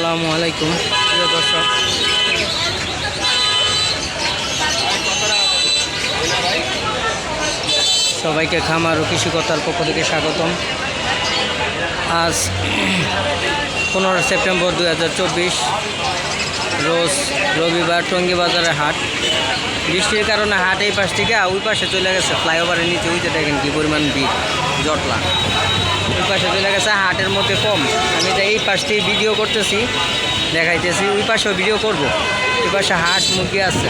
আসসালামু আলাইকুম। প্রিয় দর্শক, সবাইকে খামার ও কৃষিকতার পক্ষ থেকে স্বাগতম। আজ পনেরো সেপ্টেম্বর দু হাজার চব্বিশ, রোজ রবিবার টঙ্গী বাজারের হাট। বৃষ্টির কারণে হাট এই পাশ থেকে ওই পাশে চলে গেছে। ফ্লাইওভারের নিচে ওইতে দেখেন কি পরিমাণ ভিড়, জটলা। ওই পাশে চলে গেছে, হাটের মধ্যে কম। আমি তো এই পাশ থেকে ভিডিও করতেছি, দেখাইতেছি, ওই পাশেও ভিডিও করব। ওই পাশে হাট মুরগি আছে।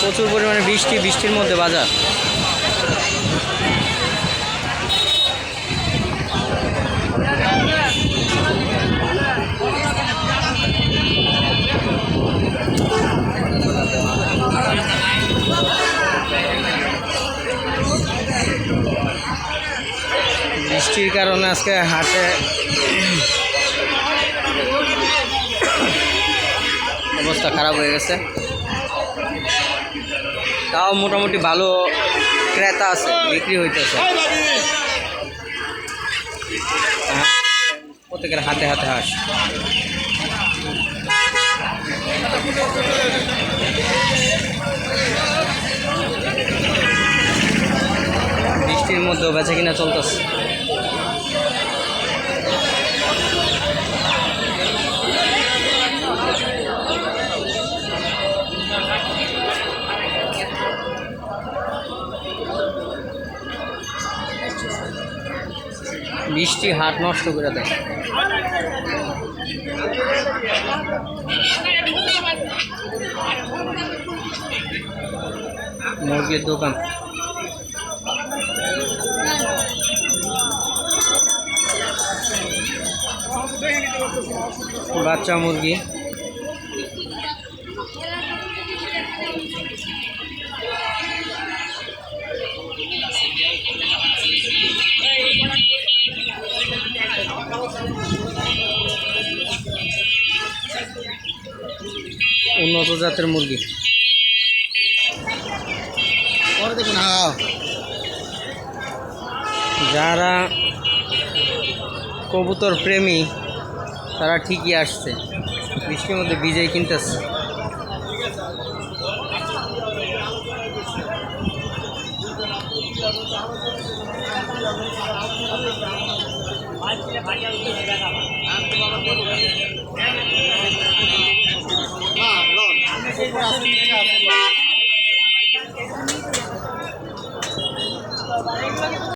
প্রচুর পরিমাণে বৃষ্টি, বৃষ্টির মধ্যে বাজার। বৃষ্টির কারণে আজকে হাটে অবস্থা খারাপ হয়ে গেছে। তাও মোটামুটি ভালো ক্রেতা আছে, বিক্রি হইতেছে। প্রত্যেকের হাতে হাতে হাঁস। বৃষ্টির মধ্যেও বেচা কিনা চলতেছে। বৃষ্টি হাট নষ্ট করে দেয়। মুরগির দোকান। বাচ্চা মুরগি। উন্নত জাতের মুরগি। যারা কবুতর প্রেমী তারা ঠিকই আসছে। বৃষ্টির মধ্যে বিজয় কিনতেছে। করে আসতে